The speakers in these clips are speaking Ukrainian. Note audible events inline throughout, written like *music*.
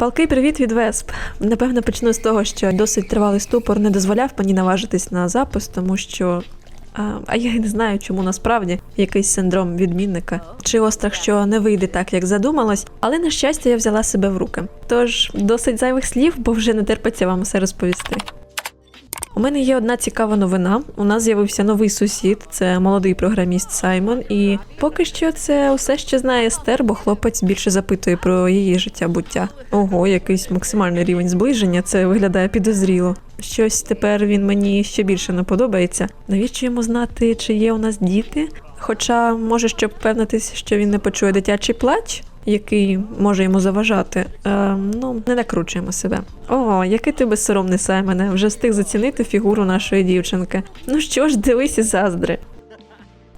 Палкий привіт від Весп. Напевно, почну з того, що досить тривалий ступор не дозволяв мені наважитись на запис, тому що. А, я не знаю, чому насправді якийсь синдром відмінника чи острах, що не вийде так, як задумалось, але на щастя я взяла себе в руки. Тож досить зайвих слів, бо вже не терпиться вам усе розповісти. У мене є одна цікава новина. У нас з'явився новий сусід, це молодий програміст Саймон. І поки що це усе ще знає Естер, бо хлопець більше запитує про її життя буття. Ого, якийсь максимальний рівень зближення. Це виглядає підозріло. Щось тепер він мені ще більше не подобається. Навіщо йому знати, чи є у нас діти? Хоча, може, щоб впевнитись, що він не почує дитячий плач, який може йому заважати. Е, ну, не накручуємо себе. О, який ти безсоромний Саймоне, вже встиг зацінити фігуру нашої дівчинки. Ну що ж, дивись і заздри.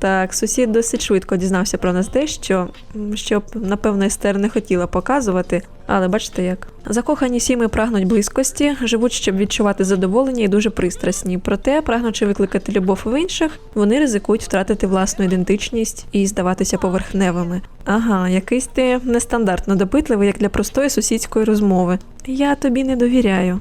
Так, сусід досить швидко дізнався про нас дещо, щоб, напевно, Естер не хотіла показувати, але бачите як. Закохані сіми прагнуть близькості, живуть, щоб відчувати задоволення і дуже пристрасні. Проте, прагнучи викликати любов в інших, вони ризикують втратити власну ідентичність і здаватися поверхневими. Ага, якийсь ти нестандартно допитливий, як для простої сусідської розмови. Я тобі не довіряю.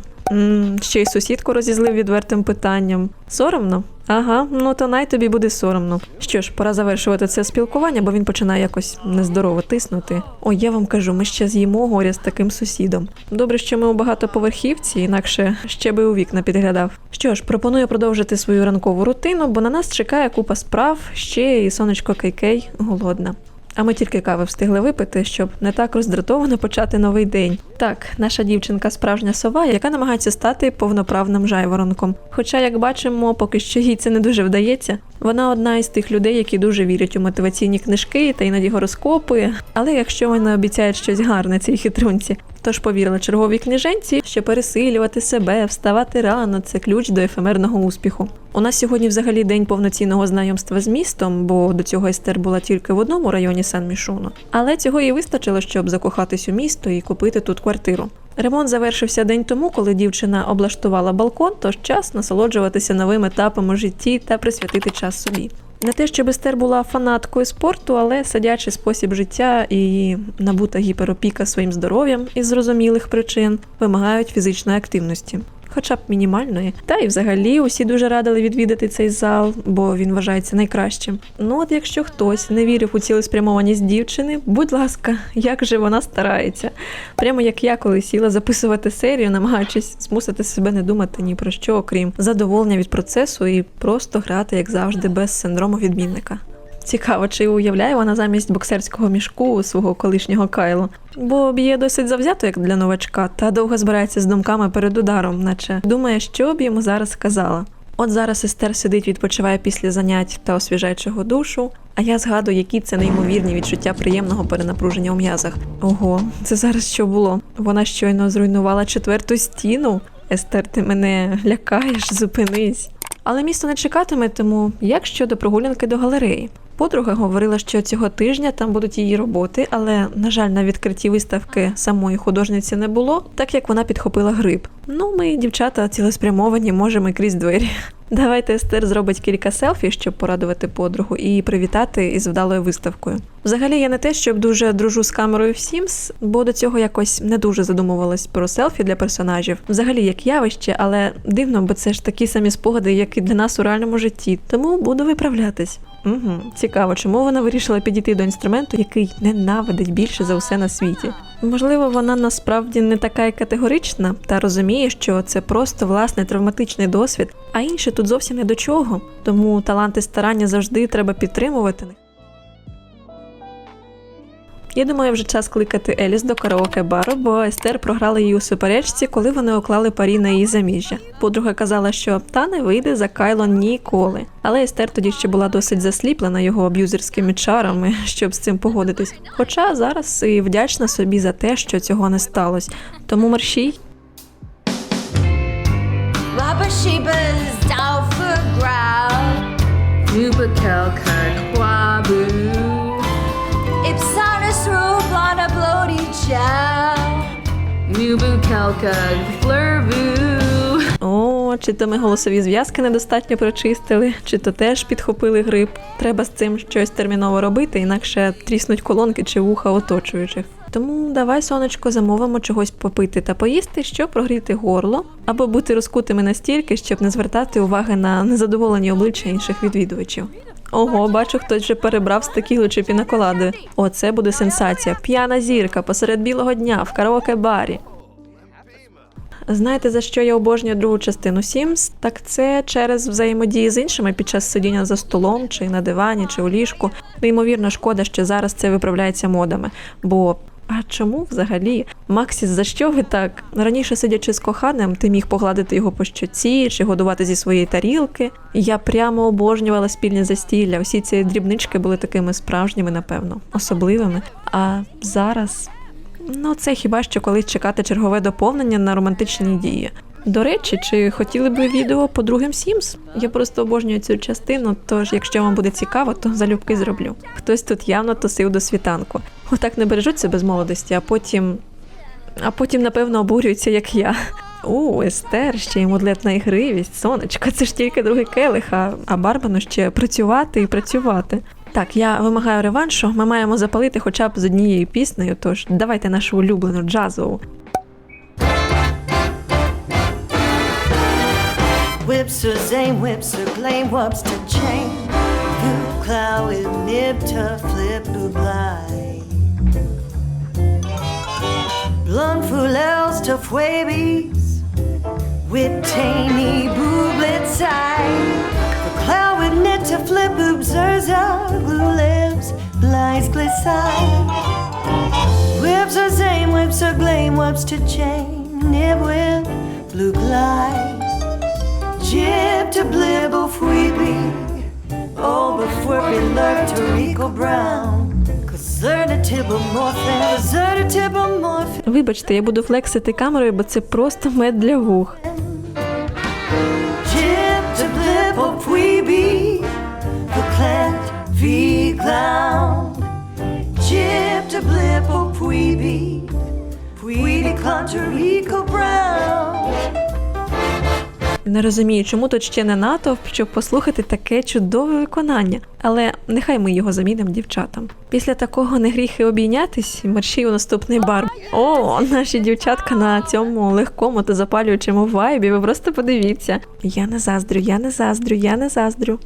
ще й сусідку розізлив відвертим питанням. Соромно? Ага, ну то най тобі буде соромно. Що ж, пора завершувати це спілкування, бо він починає якось нездорово тиснути. Ой, я вам кажу, ми ще з'їмо горя з таким сусідом. Добре, що ми у багатоповерхівці, інакше ще би у вікна підглядав. Що ж, пропоную продовжити свою ранкову рутину, бо на нас чекає купа справ, ще і сонечко Кейкей голодна. А ми тільки кави встигли випити, щоб не так роздратовано почати новий день. Так, наша дівчинка справжня сова, яка намагається стати повноправним жайворонком. Хоча, як бачимо, поки що їй це не дуже вдається. Вона одна із тих людей, які дуже вірять у мотиваційні книжки та іноді гороскопи. Але якщо вони обіцяють щось гарне цій хитрунці, Тож повірила черговій книженці, що пересилювати себе, вставати рано це ключ до ефемерного успіху. У нас сьогодні взагалі день повноцінного знайомства з містом, бо до цього Естер була тільки в одному районі Сан-Мішуно. Але цього їй вистачило, щоб закохатись у місто і купити тут квартиру. Ремонт завершився день тому, коли дівчина облаштувала балкон, тож час насолоджуватися новим етапом у житті та присвятити час собі. Не те, щоб Естер була фанаткою спорту, але сидячий спосіб життя і її набута гіперопіка своїм здоров'ям із зрозумілих причин вимагають фізичної активності. Хоча б мінімальної. Та й взагалі усі дуже радили відвідати цей зал, бо він вважається найкращим. Ну от якщо хтось не вірив у цілеспрямованість дівчини, будь ласка, як же вона старається. Прямо як я, коли сіла записувати серію, намагаючись змусити себе не думати ні про що, окрім задоволення від процесу і просто грати, як завжди, без синдрому відмінника. Цікаво, чи уявляє вона замість боксерського мішку свого колишнього Кайло. Бо б'є досить завзято, як для новачка, та довго збирається з думками перед ударом, наче думає, що б йому зараз сказала. От зараз Естер сидить, відпочиває після занять та освіжаючого душу, а я згадую, які це неймовірні відчуття приємного перенапруження у м'язах. Ого, це зараз що було? Вона щойно зруйнувала четверту стіну. Естер, ти мене лякаєш, зупинись. Але місто не чекатиме, тому як щодо прогулянки до галереї? Подруга говорила, що цього тижня там будуть її роботи, але, на жаль, на відкритті виставки самої художниці не було, так як вона підхопила грип. Ну, ми, дівчата, цілеспрямовані, можемо і крізь двері. Давайте Естер зробить кілька селфі, щоб порадувати подругу і привітати із вдалою виставкою. Взагалі, я не те, щоб дуже дружу з камерою в Sims, бо до цього якось не дуже задумувалась про селфі для персонажів. Взагалі як явище, але дивно, бо це ж такі самі спогади, як і для нас у реальному житті. Тому буду виправлятись. Угу. Цікаво, чому вона вирішила підійти до інструменту, який ненавидить більше за все на світі. Можливо, вона насправді не така й категорична та розуміє, що це просто власний травматичний досвід, а інше тут зовсім не до чого. Тому таланти старання завжди треба підтримувати. Я думаю, вже час кликати Еліс до караоке бару, бо Естер програла її у суперечці, коли вони оклали парі на її заміжжя. Подруга казала, що та не вийде за Кайло ніколи. Але Естер тоді ще була досить засліплена його аб'юзерськими чарами, *laughs* щоб з цим погодитись. Хоча зараз і вдячна собі за те, що цього не сталося. Тому мерщій. Baba О, чи то ми голосові зв'язки недостатньо прочистили, чи то теж підхопили грип. Треба з цим щось терміново робити, інакше тріснуть колонки чи вуха оточуючих. Тому давай, сонечко, замовимо чогось попити та поїсти, щоб прогріти горло, або бути розкутими настільки, щоб не звертати уваги на незадоволені обличчя інших відвідувачів. Ого, бачу, хтось вже перебрав з текілу чи пінаколади. Оце буде сенсація. П'яна зірка посеред білого дня в караоке-барі. Знаєте, за що я обожнюю другу частину Sims? Так це через взаємодії з іншими під час сидіння за столом, чи на дивані, чи у ліжку. Неймовірно шкода, що зараз це виправляється модами. Бо а чому взагалі? Максіс, за що ви так? Раніше сидячи з коханим, ти міг погладити його по щоці чи годувати зі своєї тарілки. Я прямо обожнювала спільне застілля. Усі ці дрібнички були такими справжніми, напевно, особливими. А зараз Ну, це хіба що колись чекати чергове доповнення на романтичні дії. До речі, чи хотіли б ви відео по другим Sims? Я просто обожнюю цю частину, тож якщо вам буде цікаво, то залюбки зроблю. Хтось тут явно тусив до світанку. Отак не бережуть себе з молодості, а потім. А потім, напевно, обурюються, як я. У, Естер, ще й мудлетна ігривість, сонечко, це ж тільки другий келих, а, а Барбану ще працювати і працювати. Так, я вимагаю реваншу. Ми маємо запалити хоча б з однією піснею, тож давайте нашу улюблену джазову. Whips her zane, whips her blame, whoops to chain. Blue cloud with nib to flip blue blind. Blunt fulels to fuebies. With tainy booblet side. Cloud with knit to flip boobs, out blue lips, blinds glisside. Whips her zane, whips her blame, whoops to chain. Nib with blue glide. Jib to blib blibble fweeby. Oh, before we learn to Rico Brown. Вибачте, я буду флексити камерою, бо це просто мед для вух. Clown. Jib to blibble fweeby. Fweeby clung to Brown. Не розумію, чому тут ще не натовп, щоб послухати таке чудове виконання. Але нехай ми його замінимо дівчатам. Після такого не гріхи обійнятись, мерщій у наступний бар. О, наші дівчатка на цьому легкому та запалюючому вайбі. Ви просто подивіться. Я не заздрю, я не заздрю, я не заздрю.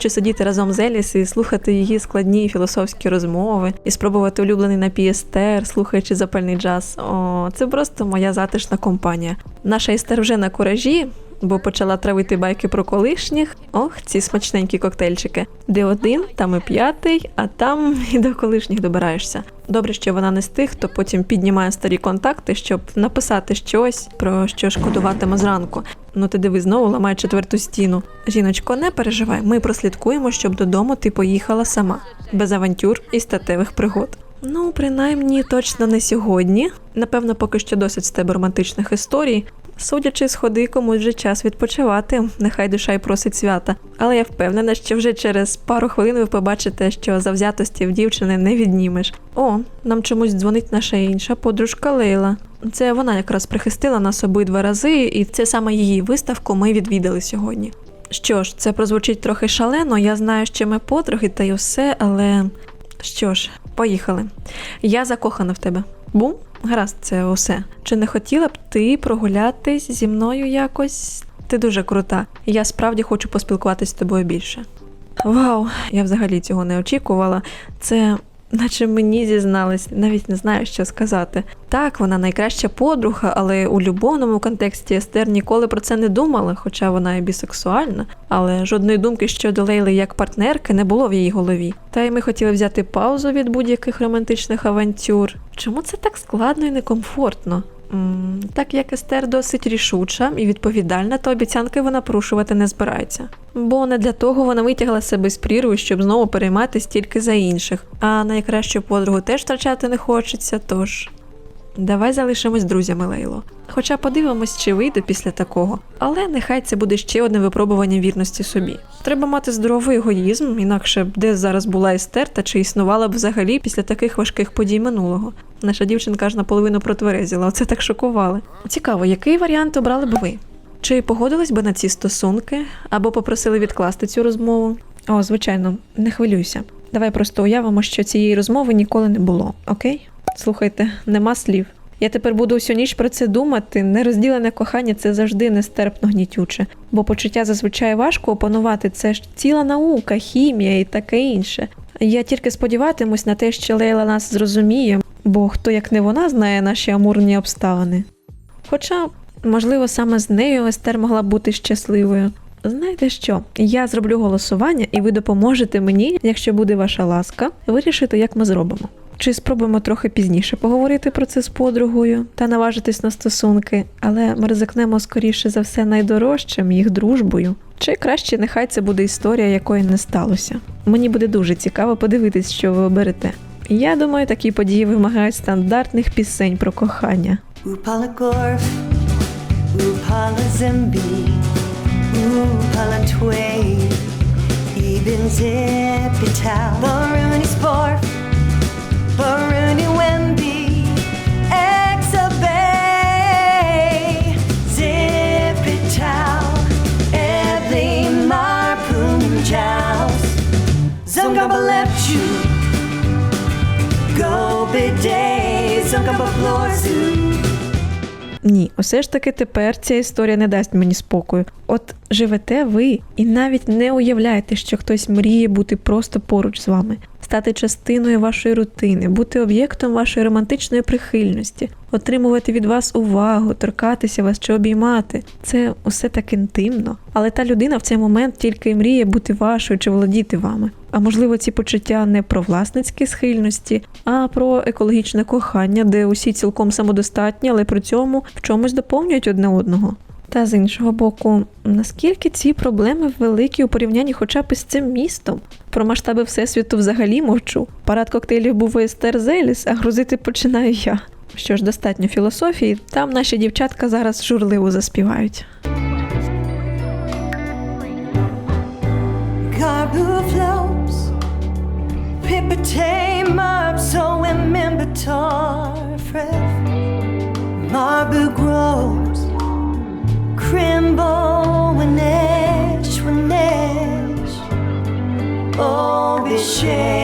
Хочу сидіти разом з Еліс і слухати її складні філософські розмови, і спробувати улюблений напій Естер, слухаючи запальний джаз. О, це просто моя затишна компанія. Наша Естер вже на куражі, бо почала травити байки про колишніх. Ох, ці смачненькі коктейльчики. Де один, там і п'ятий, а там і до колишніх добираєшся. Добре, що вона не з тих, хто потім піднімає старі контакти, щоб написати щось, про що шкодуватиме зранку. Ну ти диви, знову ламає четверту стіну. Жіночко, не переживай, ми прослідкуємо, щоб додому ти поїхала сама, без авантюр і статевих пригод. Ну, принаймні, точно не сьогодні. Напевно, поки що досить з тебе романтичних історій. Судячи з ходи, комусь вже час відпочивати, нехай душа й просить свята. Але я впевнена, що вже через пару хвилин ви побачите, що завзятості в дівчини не віднімеш. О, нам чомусь дзвонить наша інша подружка Лейла. Це вона якраз прихистила нас обидва рази, і це саме її виставку ми відвідали сьогодні. Що ж, це прозвучить трохи шалено. Я знаю, що ми подруги та й усе, але що ж, поїхали. Я закохана в тебе. Бум? Гаразд, це усе. Чи не хотіла б ти прогулятись зі мною якось? Ти дуже крута. Я справді хочу поспілкуватися з тобою більше. Вау, я взагалі цього не очікувала. Це наче мені зізнались, навіть не знаю, що сказати. Так, вона найкраща подруга, але у любовному контексті Естер ніколи про це не думала, хоча вона і бісексуальна. Але жодної думки щодо Лейли як партнерки не було в її голові. Та й ми хотіли взяти паузу від будь-яких романтичних авантюр. Чому це так складно і некомфортно? Так як Естер досить рішуча і відповідальна, то обіцянки вона порушувати не збирається. Бо не для того вона витягла себе з прірви, щоб знову переймати тільки за інших. А найкращу подругу теж втрачати не хочеться, тож. Давай залишимось друзями, Лейло. Хоча подивимось, чи вийде після такого. Але нехай це буде ще одне випробування вірності собі. Треба мати здоровий егоїзм, інакше б де зараз була Естер та чи існувала б взагалі після таких важких подій минулого. Наша дівчинка аж наполовину протверезіла, оце так шокували. Цікаво, який варіант обрали б ви? Чи погодились би на ці стосунки, або попросили відкласти цю розмову? О, звичайно, не хвилюйся. Давай просто уявимо, що цієї розмови ніколи не було, окей? Слухайте, нема слів. Я тепер буду всю ніч про це думати. Нерозділене кохання це завжди нестерпно гнітюче, бо почуття зазвичай важко опанувати. Це ж ціла наука, хімія і таке інше. Я тільки сподіватимусь на те, що Лейла нас зрозуміє, бо хто як не вона знає наші амурні обставини. Хоча, можливо, саме з нею Естер могла бути щасливою. Знаєте що? Я зроблю голосування, і ви допоможете мені, якщо буде ваша ласка, вирішити, як ми зробимо. Чи спробуємо трохи пізніше поговорити про це з подругою та наважитись на стосунки, але ми ризикнемо скоріше за все найдорожчим їх дружбою. Чи краще нехай це буде історія, якої не сталося. Мені буде дуже цікаво подивитись, що ви оберете. Я думаю, такі події вимагають стандартних пісень про кохання. Upala Gorf, Upala twee. Ik ben zeer betaald. Baruni Sport, Baruni Wemby, Exabay, zeer betaald. Ebli maar you. Go floor zoo. Ні, усе ж таки тепер ця історія не дасть мені спокою. От живете ви і навіть не уявляєте, що хтось мріє бути просто поруч з вами, стати частиною вашої рутини, бути об'єктом вашої романтичної прихильності, отримувати від вас увагу, торкатися вас чи обіймати. Це усе так інтимно. Але та людина в цей момент тільки мріє бути вашою чи володіти вами. А можливо, ці почуття не про власницькі схильності, а про екологічне кохання, де усі цілком самодостатні, але при цьому в чомусь доповнюють одне одного. Та з іншого боку, наскільки ці проблеми великі у порівнянні хоча б із цим містом? Про масштаби всесвіту взагалі мовчу. Парад коктейлів був Естер Зеліс, а грузити починаю я. Що ж, достатньо філософії, там наші дівчатка зараз журливо заспівають. Garbu flows, tremble when edge, when oh, be shame.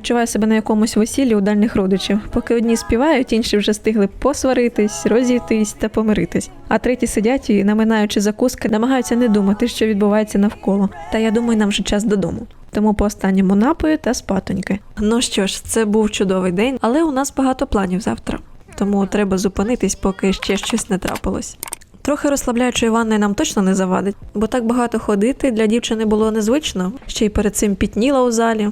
Відчуваю себе на якомусь весіллі у дальніх родичів. Поки одні співають, інші вже встигли посваритись, розійтись та помиритись. А треті сидять і, наминаючи закуски, намагаються не думати, що відбувається навколо. Та я думаю, нам вже час додому. Тому по останньому напою та спатоньки. Ну що ж, це був чудовий день, але у нас багато планів завтра. Тому треба зупинитись, поки ще щось не трапилось. Трохи розслабляючої ванни нам точно не завадить, бо так багато ходити для дівчини було незвично, ще й перед цим пітніла у залі.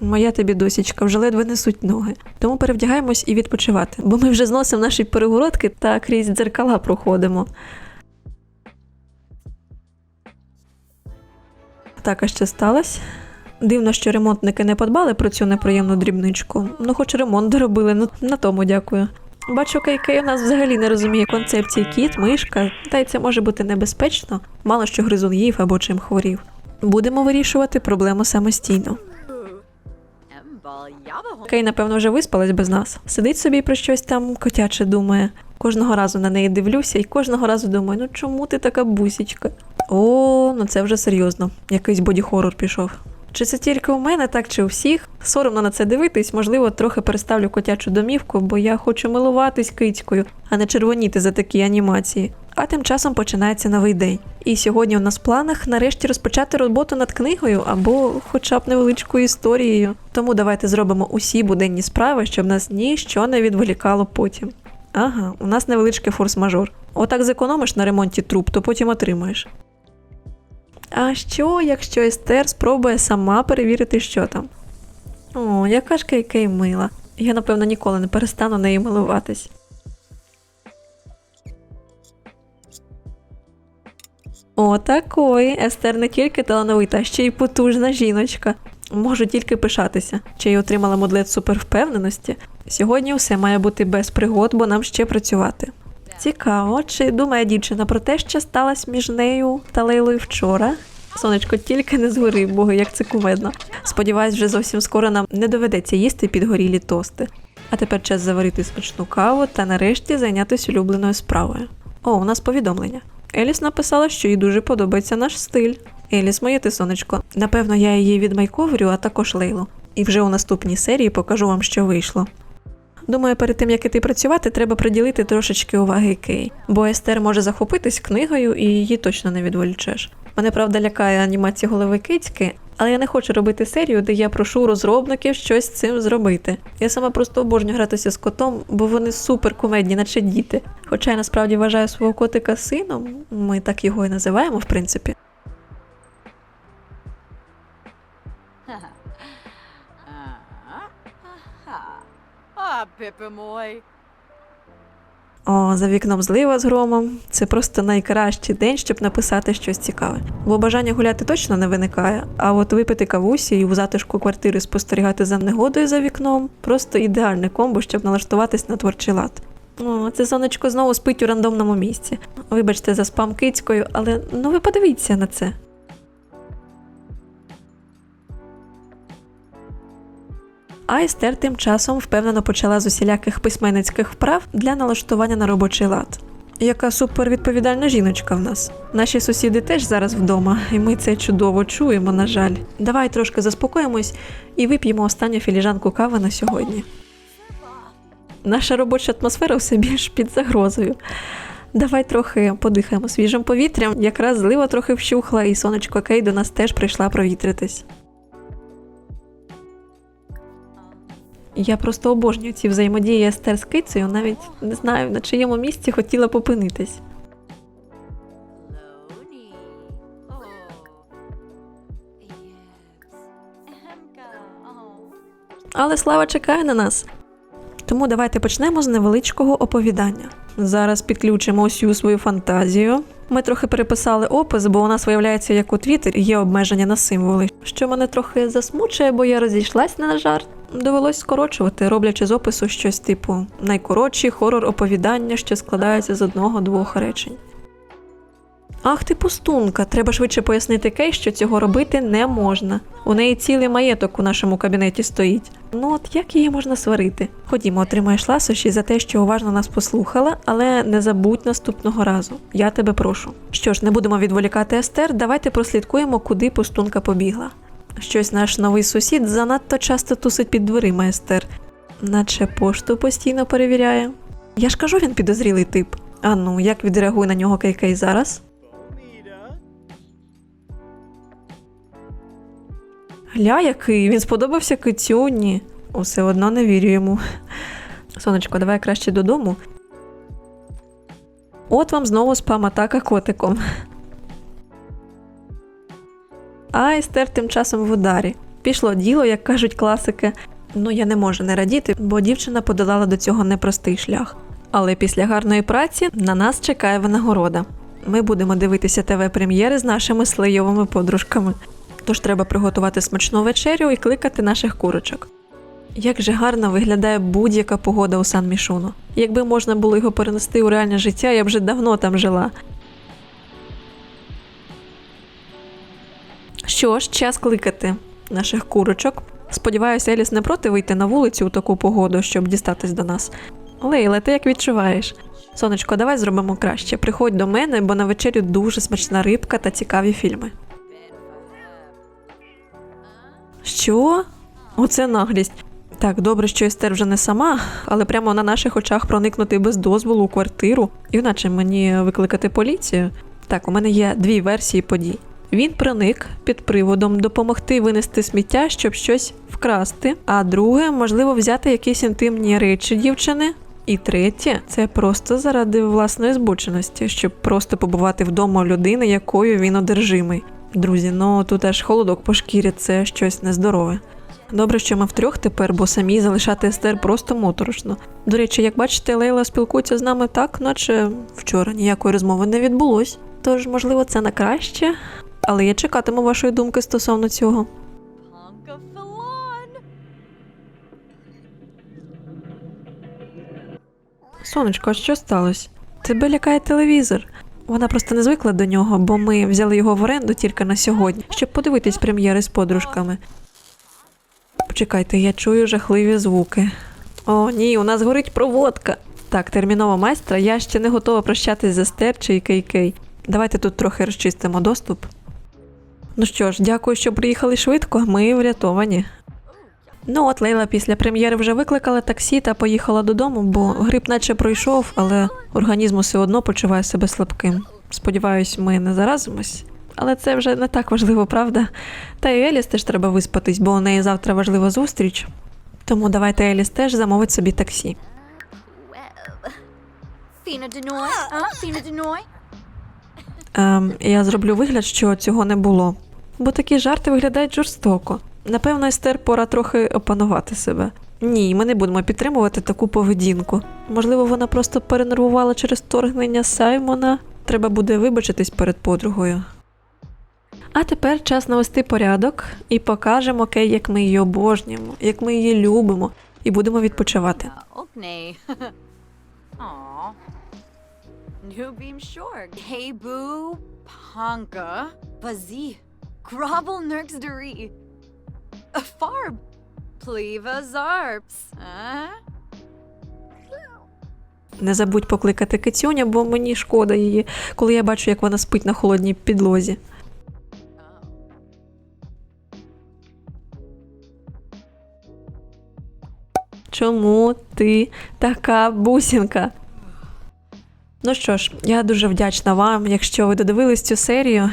Моя тобі досічка, вже ледве несуть ноги. Тому перевдягаємось і відпочивати, бо ми вже зносимо наші перегородки та крізь дзеркала проходимо. Так, а що сталося? Дивно, що ремонтники не подбали про цю неприємну дрібничку. Ну, хоч ремонт доробили, ну на тому дякую. Бачу, Кейкей у нас взагалі не розуміє концепції кіт, мишка, та й це може бути небезпечно, мало що гризун їв або чим хворів. Будемо вирішувати проблему самостійно. Кей, напевно, вже виспалась без нас. Сидить собі про щось там котяче думає. Кожного разу на неї дивлюся і кожного разу думаю, ну чому ти така бусічка? О, ну це вже серйозно. Якийсь боді-хорор пішов. Чи це тільки у мене, так чи у всіх? Соромно на це дивитись, можливо, трохи переставлю котячу домівку, бо я хочу милуватись кицькою, а не червоніти за такі анімації. А тим часом починається новий день. І сьогодні у нас в планах нарешті розпочати роботу над книгою або хоча б невеличкою історією. Тому давайте зробимо усі буденні справи, щоб нас ніщо не відволікало потім. Ага, у нас невеличкий форс-мажор. Отак зекономиш на ремонті труб, то потім отримаєш. А що, якщо Естер спробує сама перевірити, що там? О, яка ж Кейкей мила. Я, напевно, ніколи не перестану нею милуватись. О, такої. Естер не тільки талановита, а ще й потужна жіночка. Можу тільки пишатися, чи й отримала модлет супервпевненості. Сьогодні все має бути без пригод, бо нам ще працювати. Цікаво, чи думає дівчина про те, що сталося між нею та Лейлою вчора? Сонечко, тільки не згори, боги, як це кумедно. Сподіваюсь, вже зовсім скоро нам не доведеться їсти підгорілі тости. А тепер час заварити смачну каву та нарешті зайнятися улюбленою справою. О, у нас повідомлення. Еліс написала, що їй дуже подобається наш стиль. Еліс, моє ти сонечко. Напевно, я її відмайковерю, а також Лейлу. І вже у наступній серії покажу вам, що вийшло. Думаю, перед тим як іти працювати, треба приділити трошечки уваги Кей, бо Естер може захопитись книгою і її точно не відволічеш. Мене правда лякає анімація голови кицьки, але я не хочу робити серію, де я прошу розробників щось з цим зробити. Я сама просто обожнюю гратися з котом, бо вони супер кумедні, наче діти. Хоча я насправді вважаю свого котика сином, ми так його і називаємо, в принципі. Pippa Moy. О, за вікном злива з громом. Це просто найкращий день, щоб написати щось цікаве. Бо бажання гуляти точно не виникає, а от випити кавусі і у затишку квартири спостерігати за негодою за вікном просто ідеальне комбо, щоб налаштуватись на творчий лад. О, це сонечко знову спить у рандомному місці. Вибачте за спам кицькою, але ну ви подивіться на це. А Естер тим часом впевнено почала з усіляких письменницьких вправ для налаштування на робочий лад. Яка супервідповідальна жіночка в нас. Наші сусіди теж зараз вдома, і ми це чудово чуємо, на жаль. Давай трошки заспокоїмось і вип'ємо останню філіжанку кави на сьогодні. Наша робоча атмосфера все більш під загрозою. Давай трохи подихаємо свіжим повітрям. Якраз злива трохи вщухла, і сонечко Кей до нас теж прийшла провітритись. Я просто обожнюю ці взаємодії Естер з кицею, навіть не знаю, на чиєму місці хотіла попинитись. Але слава чекає на нас. Тому давайте почнемо з невеличкого оповідання. Зараз підключимо усю свою фантазію. Ми трохи переписали опис, бо у нас виявляється, як у Твіттері є обмеження на символи, що мене трохи засмучує, бо я розійшлась на жарт. Довелось скорочувати, роблячи з опису щось типу найкоротші хорор оповідання, що складаються з одного-двох речень. Ах ти пустунка, треба швидше пояснити Кей, що цього робити не можна. У неї цілий маєток у нашому кабінеті стоїть. Ну от як її можна сварити? Ходімо, отримаєш ласощі за те, що уважно нас послухала, але не забудь наступного разу. Я тебе прошу. Що ж, не будемо відволікати Естер, давайте прослідкуємо, куди пустунка побігла. Щось наш новий сусід занадто часто тусить під дверима Естер, наче пошту постійно перевіряє. Я ж кажу, він підозрілий тип. А ну, як відреагує на нього Кейкей зараз? Гля, який, він сподобався кицюні. Усе одно не вірю йому. Сонечко, давай краще додому. От вам знову спам-атака котиком. А Естер тим часом в ударі. Пішло діло, як кажуть класики. Ну я не можу не радіти, бо дівчина подолала до цього непростий шлях. Але після гарної праці на нас чекає винагорода. Ми будемо дивитися ТВ-прем'єри з нашими слейовими подружками. Тож треба приготувати смачну вечерю і кликати наших курочок. Як же гарно виглядає будь-яка погода у Сан Мішуно. Якби можна було його перенести у реальне життя, я б вже давно там жила. Що ж, час кликати наших курочок. Сподіваюся, Еліс не проти вийти на вулицю у таку погоду, щоб дістатись до нас. Лейле, ти як відчуваєш? Сонечко, давай зробимо краще. Приходь до мене, бо на вечерю дуже смачна рибка та цікаві фільми. Що? Оце наглість. Так, добре, що Естер вже не сама, але прямо на наших очах проникнути без дозволу у квартиру, іначе мені викликати поліцію. Так, у мене є дві версії подій. Він проник під приводом допомогти винести сміття, щоб щось вкрасти. А друге, можливо, взяти якісь інтимні речі дівчини. І третє, це просто заради власної збоченості, щоб просто побувати вдома людини, якою він одержимий. Друзі, ну тут аж холодок по шкірі, це щось нездорове. Добре, що ми втрьох тепер, бо самі залишати Естер просто моторошно. До речі, як бачите, Лейла спілкується з нами так, наче вчора ніякої розмови не відбулось. Тож, можливо, це на краще, але я чекатиму вашої думки стосовно цього. Сонечко, а що сталося? Тебе лякає телевізор. Вона просто не звикла до нього, бо ми взяли його в оренду тільки на сьогодні, щоб подивитись прем'єри з подружками. Почекайте, я чую жахливі звуки. О, ні, у нас горить проводка. Так, термінова майстра, я ще не готова прощатись за стерчі і кей-кей. Давайте тут трохи розчистимо доступ. Ну що ж, дякую, що приїхали швидко, ми врятовані. Ну от Лейла після прем'єри вже викликала таксі та поїхала додому, бо грип наче пройшов, але організм все одно почуває себе слабким. Сподіваюсь, ми не заразимось. Але це вже не так важливо, правда? Та й Еліс теж треба виспатись, бо у неї завтра важлива зустріч. Тому давайте Еліс теж замовить собі таксі. Fina Denoy? Ем, я зроблю вигляд, що цього не було. Бо такі жарти виглядають жорстоко. Напевно, Естер пора трохи опанувати себе. Ні, ми не будемо підтримувати таку поведінку. Можливо, вона просто перенервувала через вторгнення Саймона. Треба буде вибачитись перед подругою. А тепер час навести порядок і покажемо Кей, як ми її обожнюємо, як ми її любимо, і будемо відпочивати. *laughs* Okay. Aw. New beam short. Hey boo. Panka. Bazi. Grovel nerksderie. A farb. Pleva zarps. Не забудь покликати кицюня, бо мені шкода її, коли я бачу, як вона спить на холодній підлозі. Чому ти така бусінка? Ну що ж, я дуже вдячна вам, якщо ви додивились цю серію.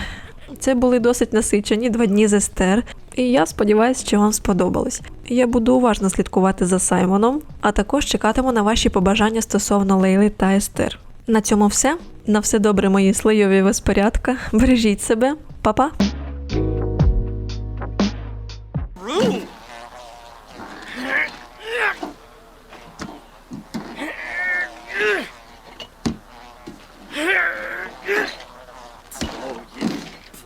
Це були досить насичені два дні з Естер, і я сподіваюся, що вам сподобалось. Я буду уважно слідкувати за Саймоном, а також чекатиму на ваші побажання стосовно Лейли та Естер. На цьому все. На все добре, мої слойові безпорядка. Бережіть себе, Па-па! Oh, you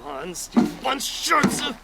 buns, you bunch shirts of.